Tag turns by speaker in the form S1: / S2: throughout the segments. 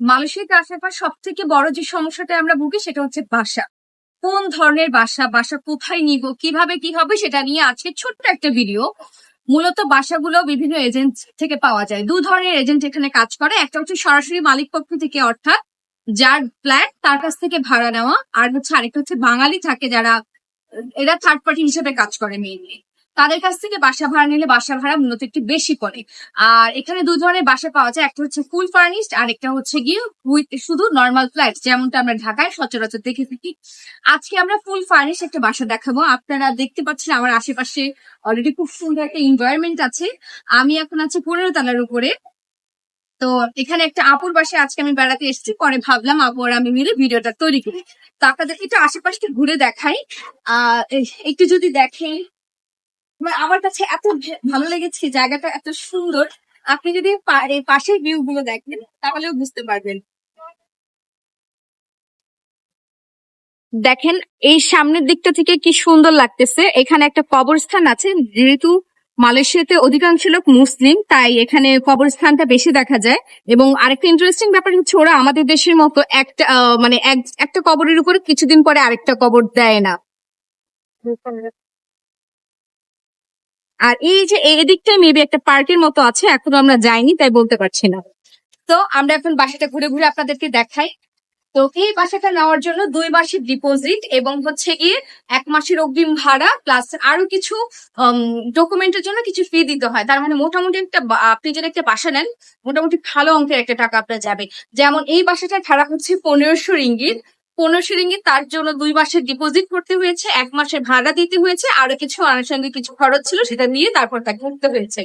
S1: মালয়েশিয়াতে আসার পর সব থেকে বড় যে সমস্যাটা আমরা ভুগি সেটা হচ্ছে বাসা। কোন ধরনের বাসা বাসা কোথায় নিব, কীভাবে কি হবে সেটা নিয়ে আজকে ছোট্ট একটা ভিডিও। মূলত বাসাগুলো বিভিন্ন এজেন্ট থেকে পাওয়া যায়। দু ধরনের এজেন্ট এখানে কাজ করে। একটা হচ্ছে সরাসরি মালিক পক্ষ থেকে, অর্থাৎ যার ফ্ল্যাট তার কাছ থেকে ভাড়া নেওয়া। আর হচ্ছে আরেকটা হচ্ছে বাঙালি থাকে যারা, এরা থার্ড পার্টি হিসেবে কাজ করে মেইনলি তাদের কাছ থেকে বাসা ভাড়া নিলে বাসা ভাড়া মূলত একটু বেশি পড়ে আর এখানে দু ধরনের বাসা পাওয়া যায়, একটা হচ্ছে ফুল ফার্নিশড আর একটা হচ্ছে গিয়ে শুধু নর্মাল ফ্ল্যাট যেমনটা আমরা ঢাকায় সচরাচর দেখে থাকি। আজকে আমরা ফুল ফার্নিশ একটা বাসা দেখাবো। আপনারা দেখতে পাচ্ছেন আমার আশেপাশে অলরেডি খুব সুন্দর একটা এনভায়রনমেন্ট আছে। আমি এখন আছি পনেরো তলার উপরে। তো এখানে একটা আপুর বাসায় আজকে আমি বেড়াতে এসেছি। পরে ভাবলাম আপু আর আমি মিলে ভিডিওটা তৈরি করি। তো আপনাদের একটু আশেপাশটা ঘুরে দেখাই। আহ একটু যদি দেখেন। আমার কাছে এত ভালো লেগেছে জায়গাটা এত সুন্দর। আপনি যদি পাশের ভিউ গুলো দেখেন, তাহলেও বুঝতে পারবেন। দেখেন, এই সামনের দিকটা থেকে কি সুন্দর লাগতেছে। এখানে একটা কবরস্থান আছে, যেহেতু মালয়েশিয়াতে অধিকাংশ লোক মুসলিম, তাই এখানে কবরস্থানটা বেশি দেখা যায়। এবং আরেকটা ইন্টারেস্টিং ব্যাপার হচ্ছে ওরা আমাদের দেশের মতো একটা মানে এক- একটা কবরের উপরে কিছুদিন পরে আরেকটা কবর দেয় না। আর এই যে এই দিকটায় মেবি একটা পার্কের মতো আছে, এখনও আমরা যাইনি, তাই বলতে পারছি না। তো আমরা এখন বাসাটা ঘুরে ঘুরে আপনাদেরকে দেখাই। তো এই বাসাটা নেওয়ার জন্য দুই মাসের ডিপোজিট এবং হচ্ছে গিয়ে এক মাসের অগ্রিম ভাড়া প্লাস আরও কিছু ডকুমেন্টের জন্য কিছু ফি দিতে হয়। তার মানে মোটামুটি একটা আপনি যদি একটা বাসা নেন, মোটামুটি ভালো অঙ্কের একটা টাকা আপনার যাবে। যেমন এই বাসাটা ভাড়া হচ্ছে পনেরোশো রিঙ্গিত। পনেরোশো রিঙ্গিত তার জন্য দুই মাসের ডিপোজিট করতে হয়েছে, এক মাসের ভাড়া দিতে হয়েছে, আরও কিছু আনুষঙ্গিক কিছু খরচ ছিল, সেটা নিয়ে তারপর তাকে উঠতে হয়েছে।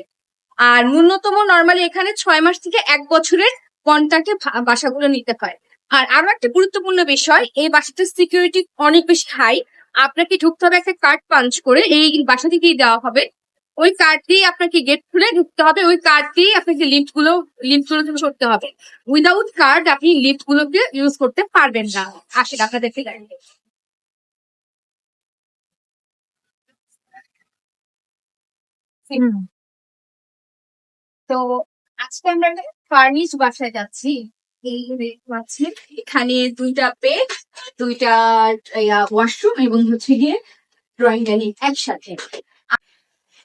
S1: আর ন্যূনতম নর্মালি এখানে ছয় মাস থেকে এক বছরের কন্ট্রাক্টে বাসাগুলো নিতে হয়। আর আরও একটা গুরুত্বপূর্ণ বিষয়, এই বাসাটার সিকিউরিটি অনেক বেশি হাই আপনাকে ঢুকতে হবে একটা কার্ড পাঞ্চ করে, এই বাসা থেকেই দেওয়া হবে। ওই কার্ড দিয়ে আপনাকে গেট খুলে ঢুকতে হবে, ওই কার্ড দিয়ে আপনাকে লিফটগুলো লিফটগুলো থেকে করতে হবে। উইদাউট কার্ড আপনি লিফট গুলোকে ইউজ করতে পারবেন না। আশি টাকা দেখে তো আজকে আমরা একটা ফার্নিশ বাসায় যাচ্ছি। এই দেখতে এখানে দুইটা বেড দুইটা ওয়াশরুম এবং হচ্ছে গিয়ে ড্রয়িং ডাইনিং একসাথে।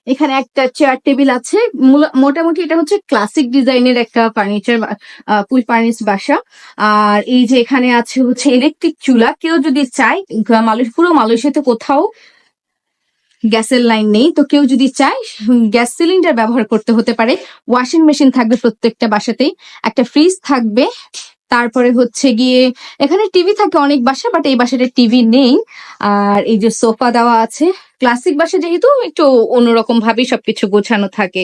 S1: এখানে একটা চেয়ার টেবিল আছে। মোটামুটি এটা হচ্ছে ক্লাসিক ডিজাইনের একটা ফার্নিচার ফুল ফার্নিশ বাসা। আর এই যে এখানে আছে হচ্ছে ইলেকট্রিক চুলা। কেউ যদি চায় পুরো মালয়েশিয়াতে কোথাও গ্যাসের লাইন নেই। তো কেউ যদি চায় গ্যাস সিলিন্ডার ব্যবহার করতে হতে পারে। ওয়াশিং মেশিন থাকবে প্রত্যেকটা বাসাতেই। একটা ফ্রিজ থাকবে। তারপরে হচ্ছে গিয়ে এখানে টিভি থাকে অনেক বাসা বাট এই বাসাটা টিভি নেই। আর এই যে সোফা দেওয়া আছে ক্লাসিক বাসা যেহেতু একটু অন্যরকম ভাবে সবকিছু গোছানো থাকে।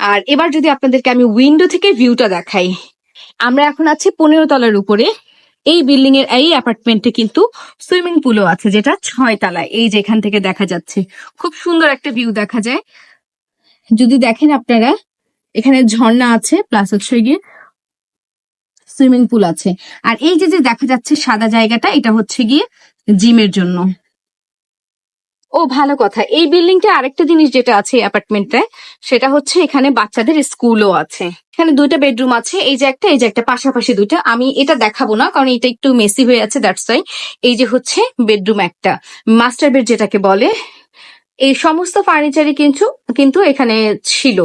S1: আর এবার যদি আপনাদেরকে আমি উইন্ডো থেকে ভিউটা দেখাই। আমরা এখন আছি পনেরো তলার উপরে। এই বিল্ডিং এর, এই অ্যাপার্টমেন্টে কিন্তু সুইমিং পুলও আছে, যেটা ছয় তলায়, এই যে এখান থেকে দেখা যাচ্ছে। খুব সুন্দর একটা ভিউ দেখা যায়। যদি দেখেন আপনারা, এখানে ঝর্ণা আছে প্লাস হচ্ছে গিয়ে সুইমিং পুল আছে। আর এই যে যে দেখা যাচ্ছে সাদা জায়গাটা, এটা হচ্ছে গিয়ে জিমের জন্য। ও, ভালো কথা। এই বিল্ডিংটা আরেকটা জিনিস যেটা আছে অ্যাপার্টমেন্টটায় সেটা হচ্ছে এখানে বাচ্চাদের স্কুলও আছে। এখানে দুইটা বেডরুম আছে, এই যে একটা, এই যে একটা, পাশাপাশি দুইটা। আমি এটা দেখাবো না, কারণ এটা একটু মেসি হয়ে আছে দ্যাটস ওয়াই এই যে হচ্ছে বেডরুম একটা। মাস্টার বেড যেটাকে বলে, এই সমস্ত ফার্নিচারই কিন্তু কিন্তু এখানে ছিল।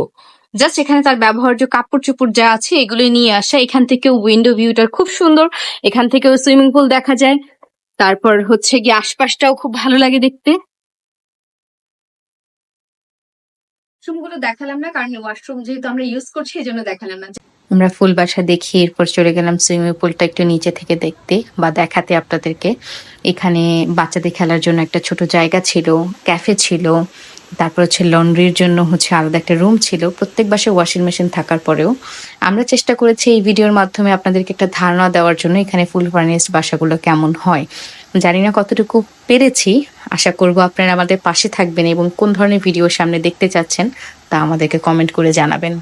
S1: জাস্ট এখানে তার ব্যবহার্য কাপড় চোপড় যা আছে এগুলো নিয়ে আসা। এখান থেকেও উইন্ডো ভিউটা খুব সুন্দর। এখান থেকেও সুইমিং পুল দেখা যায়। তারপর হচ্ছে গিয়ে আশপাশটাও খুব ভালো লাগে দেখতে। ওয়াশরুমগুলো দেখালাম না কারণ ওয়াশরুম যেহেতু আমরা ইউজ করছি এই জন্য দেখালাম না।
S2: আমরা ফুল বাসা দেখি এরপর চলে গেলাম সুইমিং পুলটা একটু নিচে থেকে দেখতে বা দেখাতে আপনাদেরকে। এখানে বাচ্চাদের খেলার জন্য একটা ছোট জায়গা ছিল ক্যাফে ছিল তারপর হচ্ছে লন্ড্রির জন্য হচ্ছে আলাদা একটা রুম ছিল। প্রত্যেক বাসে ওয়াশিং মেশিন থাকার পরেও আমরা চেষ্টা করেছি এই ভিডিওর মাধ্যমে আপনাদেরকে একটা ধারণা দেওয়ার জন্য এখানে ফুল ফার্নিশড বাসাগুলো কেমন হয়। জানি না কতটুকু পেরেছি। আশা করব আপনারা আমাদের পাশে থাকবেন এবং কোন ধরনের ভিডিও সামনে দেখতে চাচ্ছেন তা আমাদেরকে কমেন্ট করে জানাবেন।